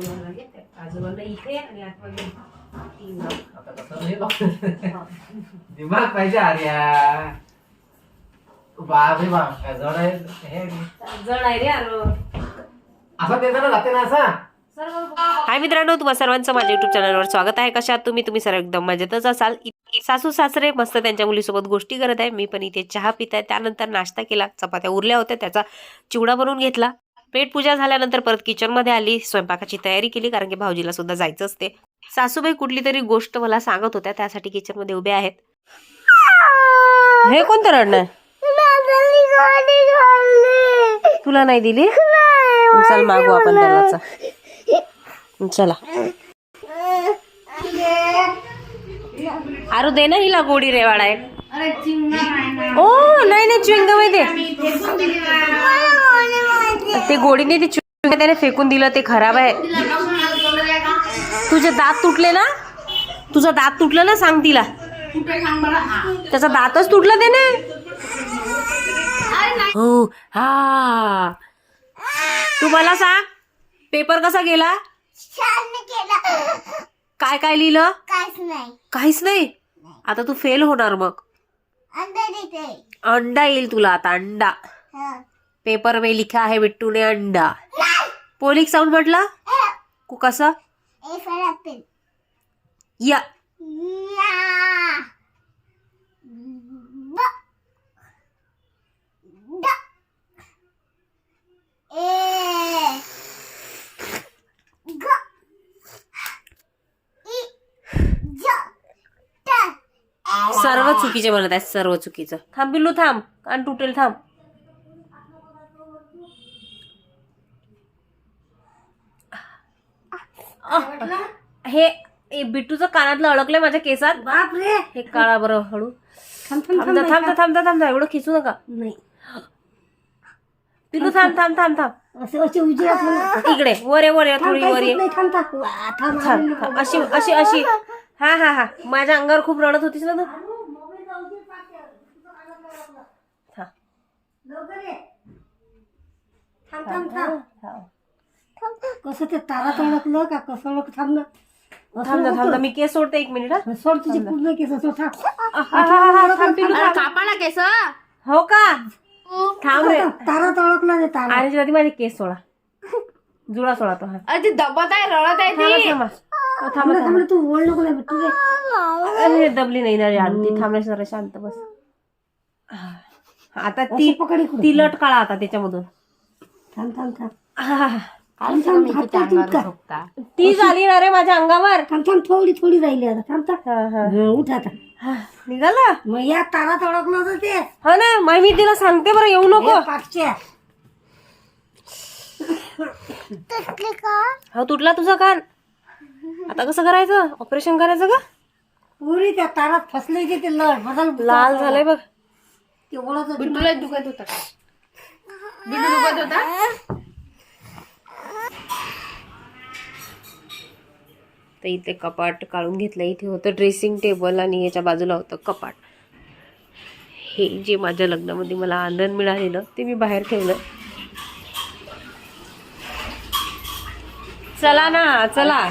लागेल. त्या आजोबांना इथे आणि आतमध्ये तीन गाव. आता कसं हे बघ. दिमाग पाहिजे आर्या. बाप रे बाप. काय जड आहे हे? जड आहे रे अरे असं जाते ना असा? हाय मित्रांनो तुम्हा सर्वांचं माझ्या युट्यूब चॅनलवर स्वागत आहे. कशात तुम्ही? तुम्ही सर्व एकदम मजेतच असाल. सासू सासरे मस्त त्यांच्या मुलीसोबत गोष्टी करत आहे. मी पण इथे चहा पित आहे. त्यानंतर नाश्ता केला. चपात्या उरल्या होत्या. त्याचा चिवडा बनवून घेतला. पेट पूजा झाल्यानंतर परत किचनमध्ये आली स्वयंपाकाची तयारी केली कारण की भाऊजीला सुद्धा जायचं असते. सासूबाई कुठली तरी गोष्ट मला सांगत होत्या त्यासाठी किचनमध्ये उभे आहेत. हे कोणतं रडणं? तुला नाही दिली? चल मागू आपण दरवाजा. चला. आरू दे ना हिला गोडी रेवाड आहे ओ नाही नाही च्युइंगम आहे ते ते गोडी नाही ते chewing त्याने फेकून दिलं ते खराब आहे. तुझे दात तुटले ना? तुझा दात तुटलं ना? सांग तिला. त्याचा दातच तुटला त्याने? हो हा. तू मला सांग पेपर कसा गेला? काय काय लिहिलं? काहीच नाही. काहीच नाही आता तू फेल होणार मग. अंडा येईल तुला आता अंडा. पेपर में लिखा है बिट्टू ने अंडा। पोलिक साऊंड म्हटला? कु कसं? या सर्व चुकीचे म्हणत आहेत सर्व चुकीचं. थांब बिल्लू थांब. कान तुटेल थांब आह, हे हे बिट्टूचं कानातलं अडकलंय माझ्या केसात. बाप रे हे काळा बरं हळू. थांब थांब थांबता थांबता थांबता थांबता एवढं खिचू नका. नाही. पिल्लू थांब थांब थांब थांब. असे असे उजेडात इकडे वर ये वर ये थोडी वर. ये नाही थांब थांब. वा, थांब थांब थांब. अशी अशी अशी. हा हा हा. माझ्या अंगावर खूप रडत होतीस ना तू? हा. थांब थांब थांब. हा. कसं ते तारात अडकलं का कसं अडकलं? थांब असं थांब थांब. मी केस सोडते एक मिनिट हा. सोड तुझी पूर्ण केस असो थांब. हा, हा, हा, थांब. हो का? रे. तारात अडकला ते तारा. आणि आधी माझे केस सोडा. जुळा सोडा तो हा. अरे ती दबत आहे रडत आहे थांबा ती. थांबा. ना, तू ओढ नको तुझे. अरे दबली नाही ना रे आरती थांबले जरा शांत बस. हा. आता ती पकड इकडे. ती लट काढा आता त्याच्यामधून. थांब थांब थांब. हा. तू झाली ना रे माझ्या अंगावर. थांब थांब थोडी थोडी राहिली आता. थांब थांब. हा, हा. हं, उठ आता. हा, निघाला? मग या तारात अडकलं होतं ते. हो ना मग मी तिला सांगते बरं येऊ नको. हे पाठच्या. तुटली का? हो तुटला तुझा कान. आता कसं करायचं? ऑपरेशन करायचं का? पुरी त्या तारात फसले की ते लढ बदल लाल झालंय बघ. ते होता. बिट्टू दुखत होता? तर इथे कपाट काढून घेतलं इथे होतं ड्रेसिंग टेबल आणि याच्या बाजूला होतं कपाट. हे जे माझ्या लग्नामध्ये मला आनंद मिळालेलं ते मी बाहेर ठेवलं. चला ना चला.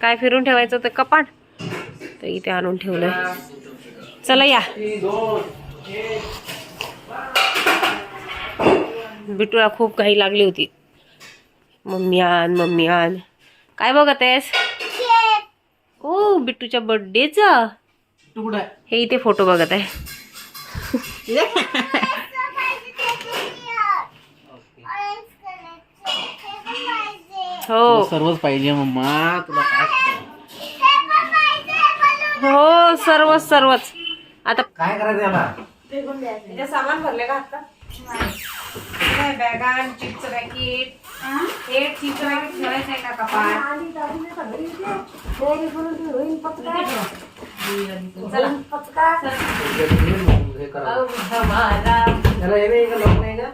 काय फिरून ठेवायचं ते कपाट. तर इथे आणून ठेवलं चला या. बिटूला खूप काही लागली होती. मम्मी आण मम्मी आण. काय बघत आहेस ओ बिट्टूच्या बर्थडेचा? हे इथे फोटो बघत आहे. हे. हो सर्वच पाहिजे मम्मा. तुला हे हो सर्वच सर्वच. आता काय करायचं याला? त्याचे सामान भरले का आता? काय बॅगा चिप्स पॅकेट हे चिप्स पॅकेट ठेवायचं आहे का कपाट चला हे करा. याला हे नाही का लोक नाही का?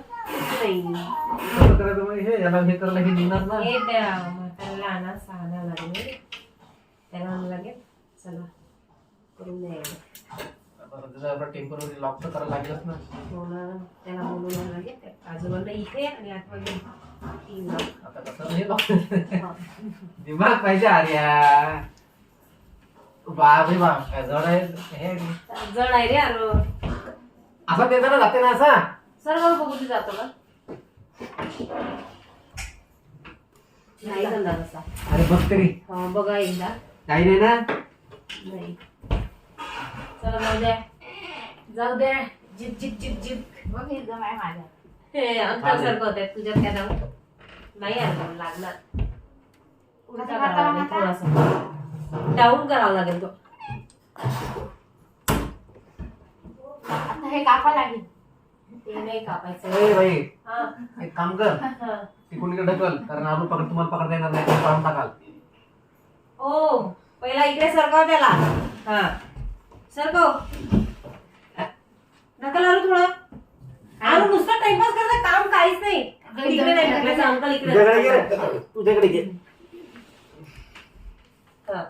कसं करायचं मग हे? याला हे करायला हे निघणार ना? हे त्या म्हाताऱ्याला आणा सहाना लागले. त्याला म्हणू लागेल. चला. करून द्यायला टेंपररी लॉक तर करायला लागेलच ना. हो ना, त्याला बोलवलं लागेल त्या आजोबांना इथे आणि आतमध्ये. आता कसं हे. लॉक दिमाग पाहिजे आर्या. बाप रे बाप काय जड आहे हे. जड आहे रे अरे असा देताना जाते ना असा? सर्व बघू दे जातो का नाही अरे बघ तरी. हा, बघा एकदा. काही नाही ना? नाही. चला जाऊ द्या. जाऊ द्या. जिप जिप जिप जिप. बघ एकदम आहे माझ्या. हे अंतर सारखं होत तुझ्यात काय नाव नाही मला लागणार उलटा कसं करावा लागेल करता थोडासा. डाऊन करावा लागेल तो. आता हे कापा लागेल. ते नाही कापायचं. ए बाई. हा. एक काम कर. हा. तिकडून ढकल कारण आलू पकड तुम्हाला पकडता येणार नाही तुम्ही पाडून टाकाल. ओ पहिला इकडे सरकाव त्याला. हा. सरकव ढकल आरू थोडं. आरू नुसतं टाइमपास करता काम काहीच नाही. इकडे नाही ढकलायचं अंकल इकडे तुझ्याकडे घे रे. तुझ्याकडे घे. हा.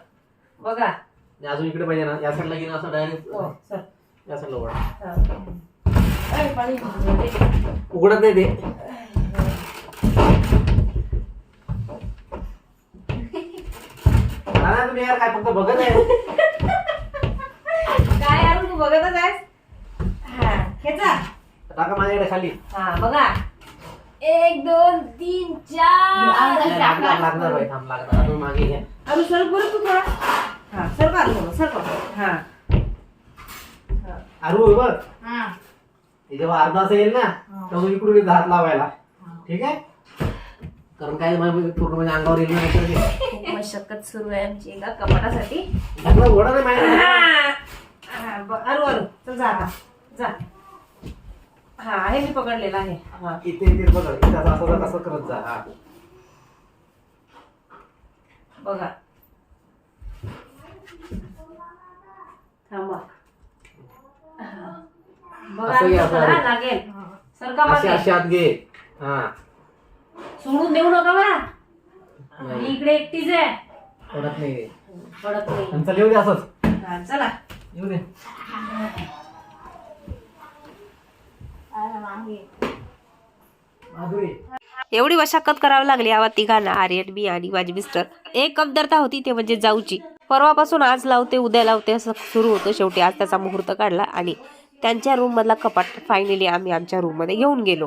बघा. आणि अजून इकडे पाहिजे ना. या साईडला घेणं असं डायरेक्ट हो सर. या साईडला वळ हा. ए, पाणी घेते. उघडत नाही ते. ना तुम्ही यार काय फक्त बघत आहे? यार तू बघतच आहेस हा खेचा टाका माझ्याकडे खाली. हा बघा. एक दोन तीन चार. नाही, लागणार. लागणार बाई थांब लागणार. मागे घ्या. अरे सर बरं तू थोडा. हा सर का थोडं सर हा. अरू हे बघ. हा. हे जेव्हा अर्धा असं येईल ना तेव्हा इकडून इथं हात लावायला. ठीक आहे? कारण काय म्हणजे पूर्ण म्हणजे अंगावर येईल ना नाहीतर ते. खूप मशक्कत सुरू आहे आमची एका कपाटासाठी. ढकला घोडा नाही हा. अरू अरू चल जा आता. जा. हा आहे मी पकडलेला आहे. हा. इथे इथे बघ इथे असं असं असं करत जा हा. बघा. थांबा. हा. बघा असं घे, हा, घे. लागेल. सरका असे मागे. असे हात घे. हा. सोडून देऊ नका बरं इकडे एकटीच आहे. पडत नाही पडत नाही. दे असंच. हा, चला. येऊ दे. अरे मागे माधुरी. एवढी मशाक्कत करावी लागली आवा तिघांना आर्यन मी आणि माझी मिस्टर एक कमतरता होती ते म्हणजे जाऊची. परवापासून आज लावते उद्या लावते असं सुरू होतं शेवटी. आज त्याचा मुहूर्त काढला आणि त्यांच्या रूम मधला कपाट फायनली आम्ही आमच्या रूममध्ये घेऊन गेलो.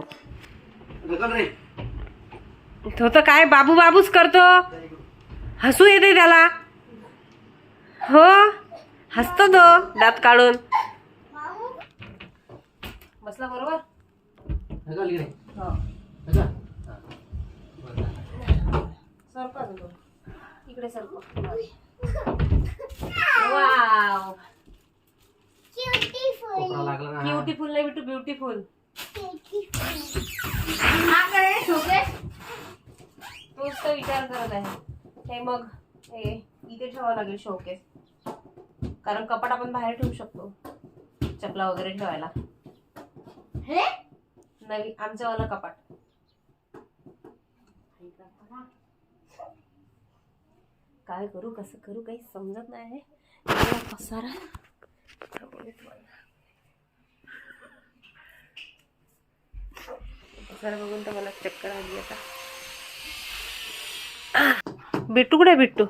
तो तर काय बाबू बाबूच करतो? हसू येते त्याला. हो? हसतो तो दात काढून. बसला बरोबर? हो. हा. सरका. इकडे सरको. वाव. ब्युटिफुल नाही बिटू ब्युटिफुल हा शोकेस तोच तर विचार करत आहे. हे मग हे इथे ठेवावं लागेल शोकेस कारण कपाट आपण बाहेर ठेवू शकतो. चपला वगैरे ठेवायला. हे? नवी आमच्यावाला कपाट. काय करू कसं करू काही समजत नाही पसारा. पसारा बघून तर मला चक्कर आली आता. बिट्टू कुठे बिट्टू?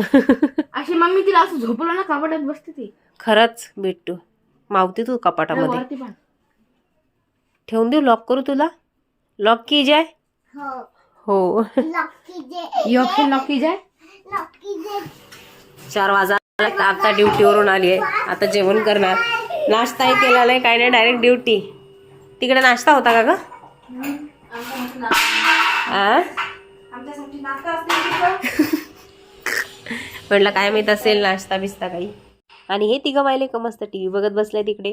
अशी मम्मी तिला असं झोपलं ना कपाटात बसते ती. खरंच बिट्टू. मावती तू कपाटामध्ये. वरती पण. ठेवून देऊ लॉक करू तुला? लॉक की जाय हो. हो. जाय. चार वाजा आता ड्युटीवरून आली आहे आता जेवण करणार. नाश्ताही केला नाही काय नाही डायरेक्ट ड्युटी. तिकडे नाश्ता होता का ग? आ? आमच्यासाठी नाश्ता असते म्हटलं काय माहीत असेल नाश्ता बिस्ता काही. आणि हे तिघं माहिले का मस्त टीव्ही बघत बसलाय तिकडे.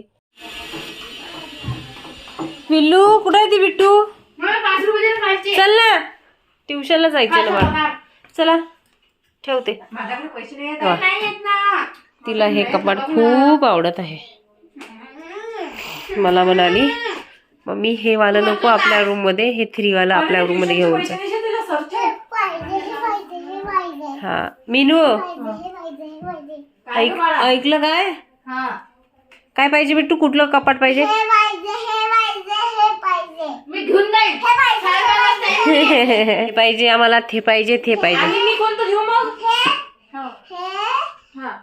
पिल्लू कुठे आहे ती बिट्टू. चल ना. ट्युशनला जायचं ना मला. चला ठेवते. तिला हे कपाट खूप आवडत आहे. मला म्हणाली मम्मी हे वालं नको आपल्या रूममध्ये हे थ्री वालं आपल्या रूममध्ये घेऊन जा. हे. पाहिजे, पाहिजे, पाहिजे. मिनू ऐक? ऐकलं काय? हा. काय पाहिजे बिट्टू कुठलं कपाट पाहिजे? हे पाहिजे हे पाहिजे हे पाहिजे. मी घेऊन जाईन हे पाहिजे हे पाहिजे. हे पाहिजे आम्हाला ते पाहिजे ते पाहिजे. आणि मी कोणतं घेऊ मग? हे हा. हे. हा.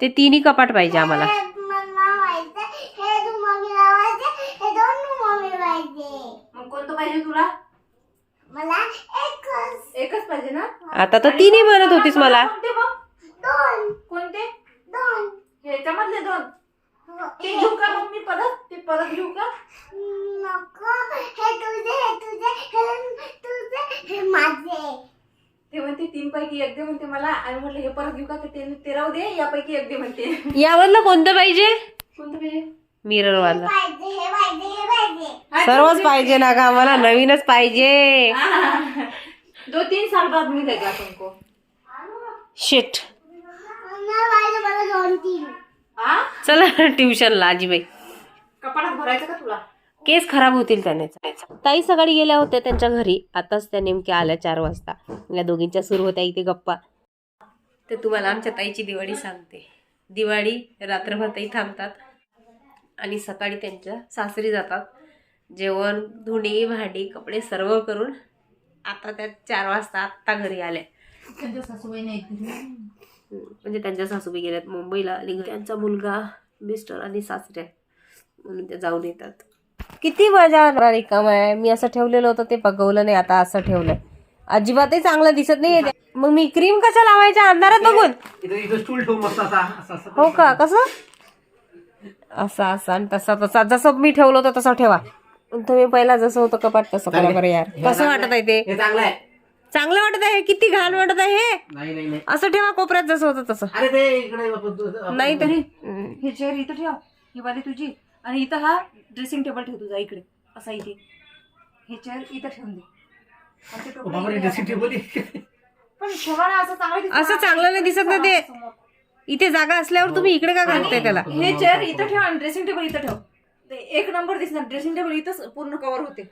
ते तिन्ही कपाट पाहिजे आम्हाला. हे हे हे कोणतं पाहिजे तुला? मला एकच. एकच पाहिजे ना? आता तर तिन्ही म्हणत होतीस मला. कोणते मग दोन. कोणते? दोन. ह्याच्यामधले दोन. हो, ते घेऊ का मग मी परत? ते परत घेऊ का? नको. हे तुझे हे तुझे हे तुझे हे माझे. ते म्हणते तीन पैकी एक दे म्हणते मला. आणि म्हटलं हे परत घेऊ का? तर ते ते राहू दे यापैकी एक दे म्हणते. यावरलं कोणतं पाहिजे? कोणतं पाहिजे? मिरर वाला पाहिजे हे पाहिजे हे पाहिजे सर्वच पाहिजे ना का आम्हाला नवीनच पाहिजे. दो तीन साल बाद मिलेगा तुमको. शिट मला पाहिजे मला दोन तीन आ? चला ट्युशनला आजीबाई कपाटात भरायचं का तुला? केस खराब होतील त्याने. ताई सकाळी गेल्या होत्या त्यांच्या घरी. आताच त्या नेमक्या आल्या चार वाजता. या दोघींच्या सुरू होत्या इथे गप्पा. तर तुम्हाला आमच्या ताईची दिवाळी सांगते. दिवाळी रात्रभर ताई थांबतात. आणि सकाळी त्यांच्या सासरी जातात. जेवण धुणी भांडी कपडे सर्व करून आता त्या चार वाजता आत्ता घरी आल्या त्यांच्या सासूबाई नाही म्हणजे त्यांच्या सासूबाई गेल्यात मुंबईला. आणि त्यांचा मुलगा मिस्टर आणि सासऱ्या म्हणून ते जाऊन येतात. किती मजा रिकाम आहे. मी असं ठेवलेलं होतं ते बघवलं नाही आता असं ठेवलंय. अजिबातही चांगलं दिसत नाही मग मी क्रीम कशा लावायच्या अंधारात बघून. इथं इथं स्टूल ठेवून मस्त असा असं असं हो का? कसं? असं असं आणि तसा तसा. जसं मी ठेवलं होतं तसं ठेवा. तुम्ही पहिला जसं होतं कपाट तसं करा बरं यार. कसं वाटत आहे ते? हे चांगलं आहे चांगलं वाटत आहे किती घाण वाटत आहे हे? नाही नाही नाही. असं ठेवा कोपऱ्यात जसं होतं तसं. अरे ते इकडे आपण- आपण- नाही तरी हे चेअर इथं ठेव. ही वाली तुझी. आणि इथं हा ड्रेसिंग टेबल ठेव तुझा इकडे. असा इथे. हे चेअर इथं ठेवून दे. आणि ते ओ टोपलं बापरे इकडे ड्रेसिंग टेबल आहे. पण ठेवा ना असं चांगलं दिसतं. असं चांगलं नाही दिसत ना ते. इथे जागा असल्यावर तुम्ही इकडे का घालताय त्याला? हे चेअर इथं ठेव आणि ड्रेसिंग टेबल इथं ठेव. ते एक नंबर दिसणार. ड्रेसिंग टेबल इथंच पूर्ण कव्हर होते.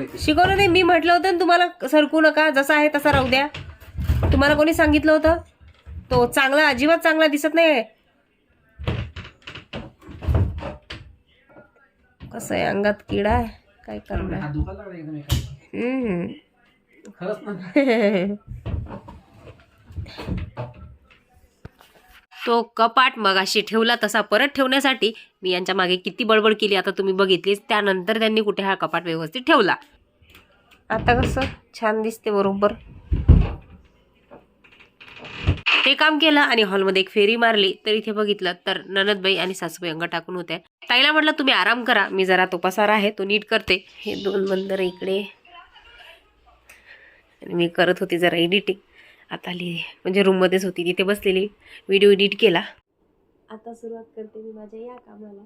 येते शिकवलं नाही मी म्हटलं होतं ना तुम्हाला सरकू नका जसा आहे तसा राहू द्या. तुम्हाला कोणी सांगितलं होतं? तो चांगला अजिबात चांगला दिसत नाही कसं आहे अंगात किडा आहे? काय करणार? हात दुखायला लागला एकदम एका. हम्म. खरंच ना. तो कपाट मगाशी ठेवला तसा परत ठेवण्यासाठी. मी यांच्या मागे किती बडबड केली आता तुम्ही बघितलीच त्यानंतर त्यांनी कुठे हा कपाट व्यवस्थित ठेवला. आता कसं? छान दिसते बरोबर. ते काम केलं आणि हॉलमध्ये एक फेरी मारली. तर इथे बघितलं तर ननदबाई आणि सासूबाई अंग टाकून होत्या. ताईला म्हटलं तुम्ही आराम करा. मी जरा तो पसारा आहे तो नीट करते. हे दोन बंदर इकडे. आणि मी करत होती जरा एडिटिंग आता आली. म्हणजे रूममध्येच होती. तिथे बसलेली. व्हिडिओ एडिट केला. आता सुरुवात करते मी माझ्या या कामाला.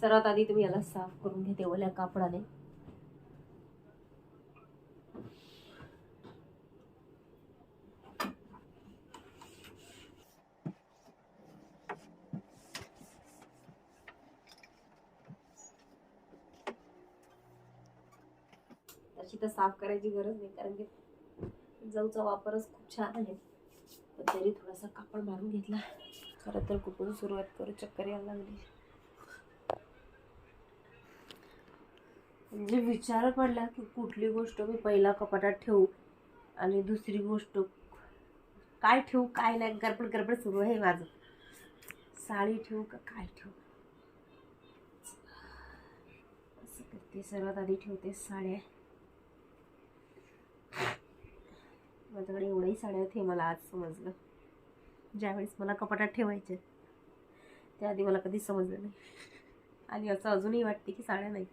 सर्वात आधी तुम्ही याला साफ करून घेते ओल्या कापडाने. तर साफ करायची गरज नाही कारण की जवचा वापरच खूप छान आहे. पण तरी थोडासा कापड मारून घेतला. खरं तर कुठून सुरुवात करू? चक्कर यायला लागली. म्हणजे विचार पडला की कुठली गोष्ट मी पहिला कपाटात ठेवू आणि दुसरी गोष्ट काय ठेवू काय नाही गडबड गडबड सुरू आहे माझं. साडी ठेवू का काय ठेवू? असं करते. सर्वात आधी ठेवते साड्या. माझ्याकडे एवढ्याही साड्या आहेत हे मला आज समजलं. ज्यावेळेस मला कपाटात ठेवायचे त्याआधी मला कधीच समजलं नाही. आणि असं अजूनही वाटते की साड्या नाही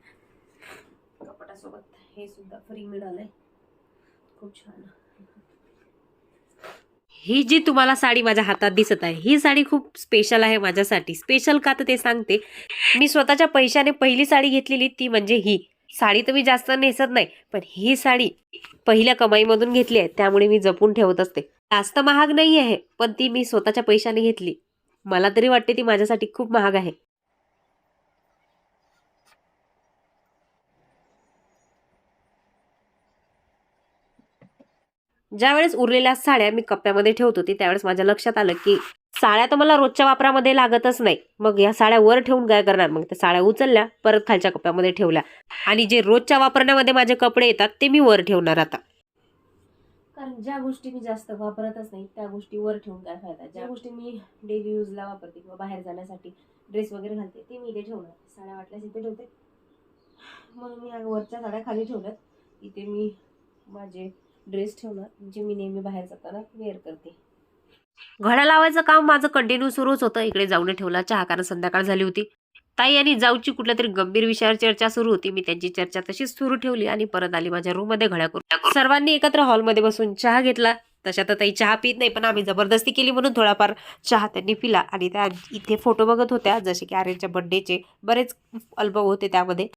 कपाटासोबत हे सुद्धा फ्री मिळालंय. खूप छान. ही जी तुम्हाला साडी माझ्या हातात दिसत आहे ही साडी खूप स्पेशल आहे माझ्यासाठी. स्पेशल का तर ते सांगते. मी स्वतःच्या पैशाने पहिली साडी घेतलेली ती म्हणजे ही. साडी तर मी जास्त नेसत नाही पण ही साडी पहिल्या कमाईमधून घेतली आहे त्यामुळे मी जपून ठेवत असते. जास्त महाग नाही आहे पण ती मी स्वतःच्या पैशाने घेतली. मला तरी वाटते ती माझ्यासाठी खूप महाग आहे. ज्यावेळेस उरलेल्या साड्या मी कप्प्यामध्ये ठेवत होती त्यावेळेस माझ्या लक्षात आलं की साड्या तर मला रोजच्या वापरामध्ये लागतच नाही. मग या साड्या वर ठेवून काय करणार? मग त्या साड्या उचलल्या परत खालच्या कप्प्यामध्ये ठेवल्या. आणि जे रोजच्या वापरण्यामध्ये माझे कपडे येतात ते मी वर ठेवणार आता. कारण ज्या गोष्टी मी जास्त वापरतच नाही त्या गोष्टी वर ठेवून काय फायदा? ज्या गोष्टी मी डेली यूजला वापरते किंवा बाहेर जाण्यासाठी ड्रेस वगैरे घालते ते मी इथे ठेवणार. साड्या वाटल्यास इथे ठेवते. म्हणून मी वरच्या साड्या खाली ठेवल्यात. इथे मी माझे ड्रेस ठेवणार जे मी नेहमी बाहेर जाताना वेअर करते. घड्या लावायचं काम माझं कंटिन्यू सुरूच होतं. इकडे जाऊन ठेवला चहा कारण संध्याकाळ झाली होती. ताई आणि जाऊची कुठल्या तरी गंभीर विषयावर चर्चा सुरू होती. मी त्यांची चर्चा तशीच सुरू ठेवली आणि परत आली माझ्या रूममध्ये घड्या करून. सर्वांनी एकत्र हॉलमध्ये बसून चहा घेतला. तशा तर ताई चहा पित नाही पण आम्ही जबरदस्ती केली म्हणून थोडाफार चहा त्यांनी पिला आणि त्या इथे फोटो बघत होत्या जसे की आर्यनच्या बड्डेचे बरेच अल्बम होते त्यामध्ये.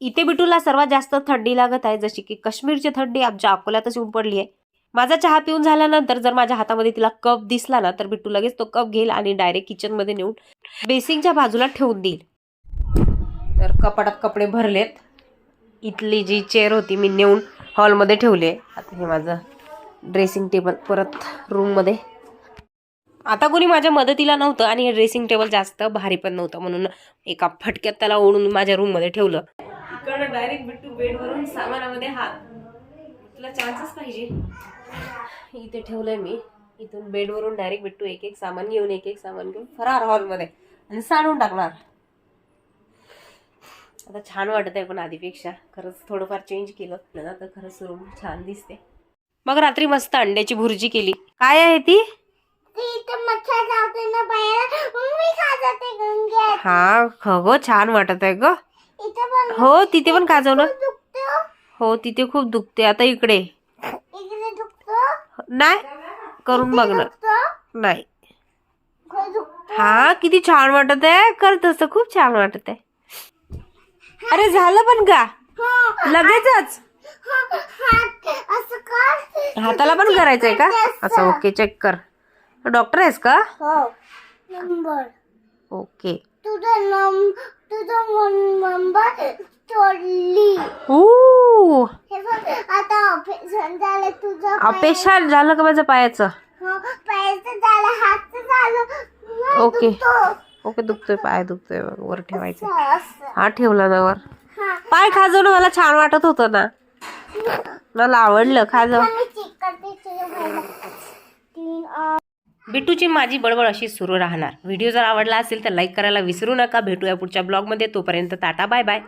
इथे बिटूला सर्वात जास्त थंडी लागत आहे जशी की काश्मीरची थंडी आमच्या अकोल्यातच येऊन पडली आहे. माझा चहा पिऊन झाल्यानंतर जर माझ्या हातामध्ये तिला कप दिसला ना तर बिट्टू लगेच तो कप घेईल आणि डायरेक्ट किचनमध्ये नेऊन बेसिंगच्या बाजूला ठेवून देईल. तर कपाटात कपडे भरलेत. इथली जी चेअर होती मी नेऊन हॉलमध्ये ठेवले आता हे माझं ड्रेसिंग टेबल परत रूममध्ये आता कोणी माझ्या मदतीला नव्हतं आणि हे ड्रेसिंग टेबल जास्त भारी पण नव्हतं म्हणून एका फटक्यात त्याला ओढून माझ्या रूममध्ये ठेवलं. इकडं डायरेक्ट बिट्टू बेडवरून सामानामध्ये हात. तुला चान्सच पाहिजे. इथे ठेवलंय मी. इथून बेडवरून डायरेक्ट बिट्टू एक एक सामान घेऊन एक एक सामान घेऊन. फरार हॉलमध्ये आणि साडून टाकणार. आता छान वाटत आहे पण आधीपेक्षा. खरंच थोडंफार चेंज केलं. ना तर खरंच रूम छान दिसते. मग रात्री मस्त अंड्याची भुर्जी केली. काय आहे ती? मी खा हा खगो छान वाटत आहे ग हो तिथे पण दुखतो. हो तिथे खूप दुखते. आता इकडे. नाही? करून बघ ना दुखतो नाही. हा किती छान वाटत आहे. कर तसं खूप छान वाटत आहे. अरे झालं पण का? लगेचच? हाताला पण करायचंय का? असं ओके चेक कर. डॉक्टर आहेस का? हो. ओके. तुझा नंबर हे आता ऑपरेशन झालं तुझं ऑपरेशन झालं का माझं पायाचं? हो पायाचं झालं हातचं झालं. ओके. दुखतो. ओके दुखतोय पाय दुखतोय वर ठेवायचं. हा ठेवला ना वर. पाय खाजवणं मला छान वाटत होतं ना. मला आवडलं खाजव बिट्टूची माझी बडबड अशी सुरू राहणार. व्हिडिओ जर आवडला असेल तर लाईक करायला विसरू नका. भेटूया पुढच्या ब्लॉगमध्ये. तोपर्यंत टाटा बाय बाय.